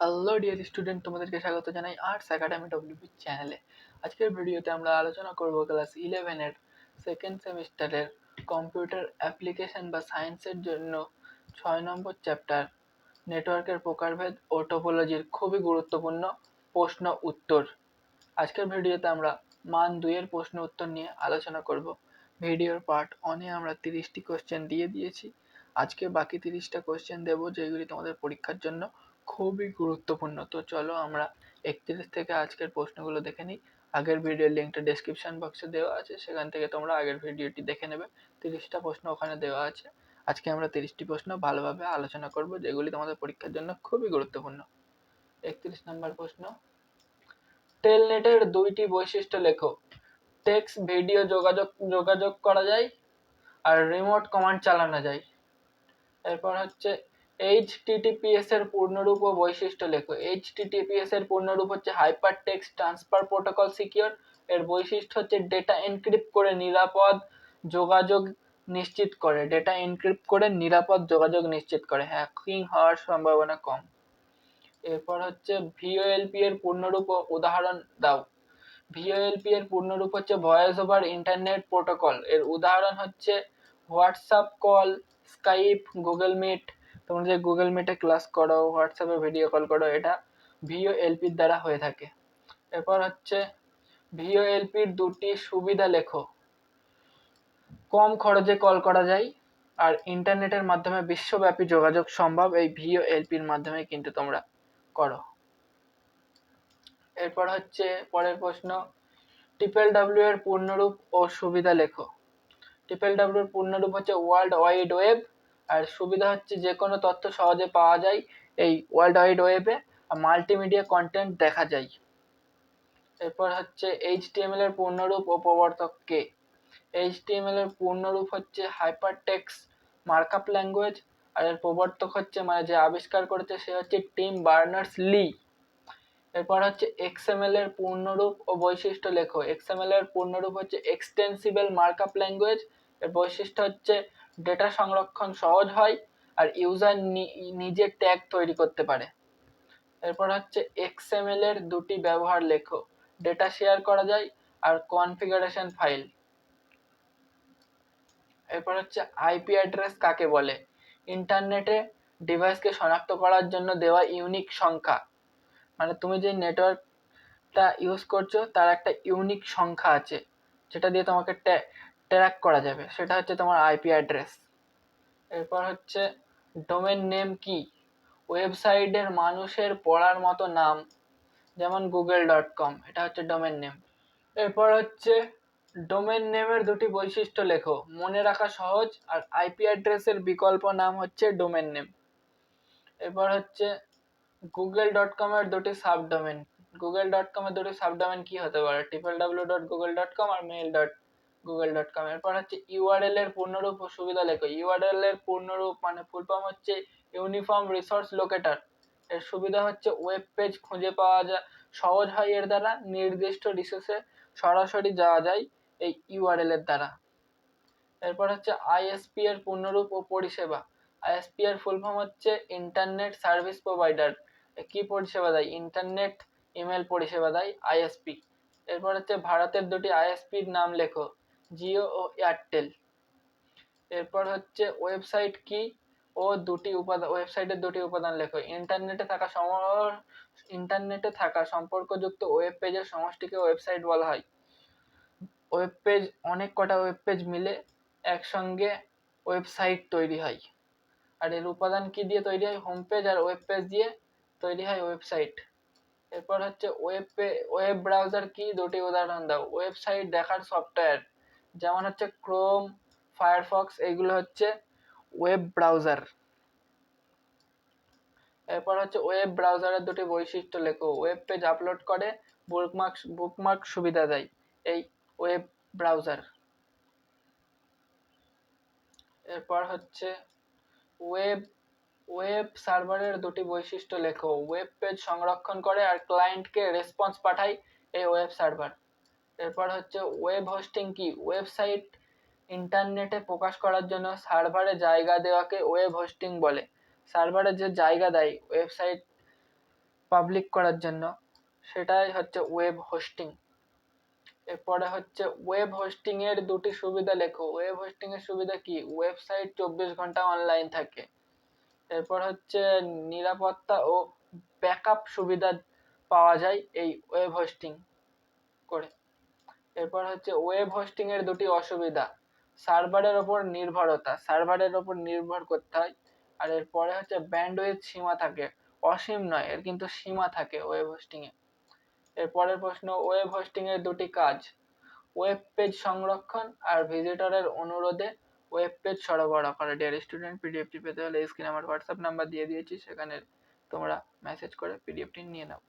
Hello dear student তোমাদেরকে স্বাগত জানাই আর্টস একাডেমি ডব্লিউপি চ্যানেলে আজকের ভিডিওতে আমরা আলোচনা করব ক্লাস ইলেভেনের সেকেন্ড সেমিস্টারের কম্পিউটার অ্যাপ্লিকেশন বা সায়েন্সের জন্য ছয় নম্বর চ্যাপ্টার নেটওয়ার্কের প্রকারভেদ ও টোপোলজির খুবই গুরুত্বপূর্ণ প্রশ্ন উত্তর। আজকের ভিডিওতে আমরা মান দুইয়ের প্রশ্ন উত্তর নিয়ে আলোচনা করব। ভিডিওর পার্ট অনে আমরা তিরিশটি কোশ্চেন দিয়ে দিয়েছি। আজকে বাকি তিরিশটা কোশ্চেন দেবো, যেগুলি তোমাদের পরীক্ষার জন্য খুবই গুরুত্বপূর্ণ। তো চলো আমরা একত্রিশ থেকে আজকের প্রশ্নগুলো দেখে নিই। আগের ভিডিওর লিঙ্কটা ডেসক্রিপশন বক্সে দেওয়া আছে, সেখান থেকে তোমরা আগের ভিডিওটি দেখে নেবে। তিরিশটা প্রশ্ন ওখানে দেওয়া আছে। আজকে আমরা তিরিশটি প্রশ্ন ভালোভাবে আলোচনা করব, যেগুলি তোমাদের পরীক্ষার জন্য খুবই গুরুত্বপূর্ণ। একত্রিশ নম্বর প্রশ্ন। টেলনেটের দুইটি বৈশিষ্ট্য লেখো। টেক্সট ভিডিও যোগাযোগ যোগাযোগ করা যায় আর রিমোট কমান্ড চালানো যায়। এরপর হচ্ছে এইচটিটিপিএস এর পূর্ণরূপ ও বৈশিষ্ট্য লেখো। এইচটিটিপিএস এর পূর্ণরূপ হচ্ছে hyper text transfer protocol secure এর বৈশিষ্ট্য হচ্ছে ডেটা এনক্রিপ্ট করে নিরাপদ যোগাযোগ নিশ্চিত করে। ডেটা এনক্রিপ্ট করে নিরাপদ যোগাযোগ নিশ্চিত করে। হ্যাকিং হওয়ার সম্ভাবনা কম। এরপর হচ্ছে ভিওএলপি এর পূর্ণরূপ উদাহরণ দাও। ভিওএলপি এর পূর্ণরূপ হচ্ছে ভয়েস ওভার ইন্টারনেট প্রোটোকল এর উদাহরণ হচ্ছে WhatsApp call Skype Google Meet তোমরা যে গুগল মিটে ক্লাস করো হোয়াটসঅ্যাপে ভিডিও কল করো, এটা ভিও এলপির দ্বারা হয়ে থাকে। এরপর হচ্ছে ভিও এলপির দুটি সুবিধা লেখো। কম খরচে কল করা যায় আর ইন্টারনেটের মাধ্যমে বিশ্বব্যাপী যোগাযোগ সম্ভব এই ভিও এলপির মাধ্যমে কিন্তু তোমরা করো। এরপর হচ্ছে পরের প্রশ্ন ট্রিপল ডাব্লিউ এর পূর্ণরূপ ও সুবিধা লেখো। ট্রিপল ডাব্লিউ এর পূর্ণরূপ হচ্ছে ওয়ার্ল্ড ওয়াইড ওয়েব আর সুবিধা হচ্ছে যে কোনো তথ্য সহজে পাওয়া যায় এই ওয়ার্ল্ড ওয়াইড ওয়েবে আর মাল্টিমিডিয়া কন্টেন্ট দেখা যায়। এরপর হচ্ছে এইচটিএমএল এর পূর্ণরূপ ও প্রবর্তক কে? এইচটিএমএল এর পূর্ণরূপ হচ্ছে হাইপার টেক্স মার্কআপ ল্যাঙ্গুয়েজ আর এর প্রবর্তক হচ্ছে মানে যে আবিষ্কার করেছে সে হচ্ছে টিম বার্নার্স লি এরপর হচ্ছে এক্সএমএল এর পূর্ণরূপ ও বৈশিষ্ট্য লেখো। এক্সএমএল এর পূর্ণরূপ হচ্ছে এক্সটেন্সিবল মার্কআপ ল্যাঙ্গুয়েজ এর বৈশিষ্ট্য হচ্ছে ডেটা সংরক্ষণ সহজ হয় আর ইউজার নিজে ট্যাগ তৈরি করতে পারে। এরপর হচ্ছে এক্সএমএল এর দুটি ব্যবহার লেখো। ডেটা শেয়ার করা যায় আর কনফিগারেশন ফাইল এরপর হচ্ছে আইপি অ্যাড্রেস কাকে বলে? ইন্টারনেটে ডিভাইসকে শনাক্ত করার জন্য দেওয়া ইউনিক সংখ্যা। মানে তুমি যে নেটওয়ার্কটা ইউজ করছ, তার একটা ইউনিক সংখ্যা আছে। যেটা দিয়ে তোমাকে ট্র্যাক করা যাবে। সেটা হচ্ছে তোমার আইপি অ্যাড্রেস এরপর হচ্ছে ডোমেন নেম কি? ওয়েবসাইটের মানুষের পড়ার মতো নাম, যেমন গুগল ডট কম এটা হচ্ছে ডোমেন নেম এরপর হচ্ছে ডোমেন নেমের দুটি বৈশিষ্ট্য লেখো। মনে রাখা সহজ, আর আইপি অ্যাড্রেসের বিকল্প নাম হচ্ছে ডোমেন নেম এরপর হচ্ছে গুগল ডট কমের দুটি সাবডোমেন গুগল ডট কমের দুটি সাবডোমেন কি হতে পারে? Triple W dot Google dot com আর mail dot Google dot com এরপর হচ্ছে ইউআরএল এর পূর্ণরূপ সুবিধা লেখো। ইউআরএল এর পূর্ণরূপ মানে ফুল ফর্ম হচ্ছে ইউনিফর্ম রিসোর্স লোকেটার এর সুবিধা হচ্ছে ওয়েব পেজ খুঁজে পাওয়া যায়। সহজ হয় এর দ্বারা, নির্দিষ্ট রিসোর্সে সরাসরি যাওয়া যায় এই ইউআরএল এর দ্বারা। এরপর হচ্ছে আইএসপি এর পূর্ণরূপ ও পরিষেবা। আইএসপি এর ফুল ফর্ম হচ্ছে ইন্টারনেট সার্ভিস প্রোভাইডার কি পরিষেবা দেয়? ইন্টারনেট ইমেল পরিষেবা দেয় আইএসপি এরপর হচ্ছে ভারতের দুটি আইএসপির নাম লেখো। জিও ও এয়ারটেল। এরপর হচ্ছে ওয়েবসাইট কি? ও দুটি উপাদান ওয়েবসাইটের দুটি উপাদান লেখো। ইন্টারনেটে থাকা সম ইন্টারনেটে থাকা সম্পর্কযুক্ত ওয়েব পেজের সমষ্টিকে ওয়েবসাইট বলা হয়। ওয়েব পেজ, অনেক কটা ওয়েব পেজ মিলে একসঙ্গে ওয়েবসাইট তৈরি হয়। আর এর উপাদান কি দিয়ে তৈরি হয়? হোম পেজ আর ওয়েব পেজ দিয়ে তৈরি হয় ওয়েবসাইট। এরপর হচ্ছে ওয়েব ওয়েব ব্রাউজার কি? দুটি উদাহরণ দাও। ওয়েবসাইট দেখার সফটওয়্যার। যেমন হচ্ছে ক্রোম ফায়ারফক্স এগুলো হচ্ছে ওয়েব ব্রাউজার এরপর হচ্ছে ওয়েব ব্রাউজারের দুটি বৈশিষ্ট্য লেখো। ওয়েব পেজ আপলোড করে বুকমার্ক বুকমার্ক সুবিধা দেয়। এই ওয়েব ব্রাউজার এরপর হচ্ছে ওয়েব ওয়েব সার্ভারের দুটি বৈশিষ্ট্য লেখো। ওয়েব পেজ সংরক্ষণ করে আর ক্লায়েন্টকে রেসপন্স পাঠায় এই ওয়েব সার্ভার এরপর হচ্ছে ওয়েব হোস্টিং কি? ওয়েবসাইট ইন্টারনেটে প্রকাশ করার জন্য সার্ভারে জায়গা দেওয়াকে ওয়েব হোস্টিং বলে। সার্ভারে যে জায়গা দেয় ওয়েবসাইট পাবলিক করার জন্য, সেটাই হচ্ছে ওয়েব হোস্টিং এরপরে হচ্ছে ওয়েব হোস্টিং এর দুটি সুবিধা লেখো। ওয়েব হোস্টিং এর সুবিধা কি? ওয়েবসাইট চব্বিশ ঘণ্টা অনলাইন থাকে। এরপর হচ্ছে নিরাপত্তা ও ব্যাকআপ সুবিধা পাওয়া যায় এই ওয়েব হোস্টিং করে। এরপর হচ্ছে ওয়েব হোস্টিং এর দুটি অসুবিধা। সার্ভারের ওপর নির্ভরতা সার্ভারের ওপর নির্ভর করতে হয়। আর এরপরে হচ্ছে ব্যান্ডউইথ সীমা থাকে, অসীম নয়, এর কিন্তু সীমা থাকে ওয়েব হোস্টিং এ। এরপরের প্রশ্ন ওয়েব হোস্টিং এর দুটি কাজ ওয়েব পেজ সংরক্ষণ আর ভিজিটরের অনুরোধে ওয়েব পেজ সরবরাহ করা। ডিয়ার স্টুডেন্ট পিডিএফটি পেতে হলে স্ক্রিনে আমার হোয়াটসঅ্যাপ নাম্বার দিয়ে দিয়েছি, সেখানে তোমরা মেসেজ করে পিডিএফটি নিয়ে নাও।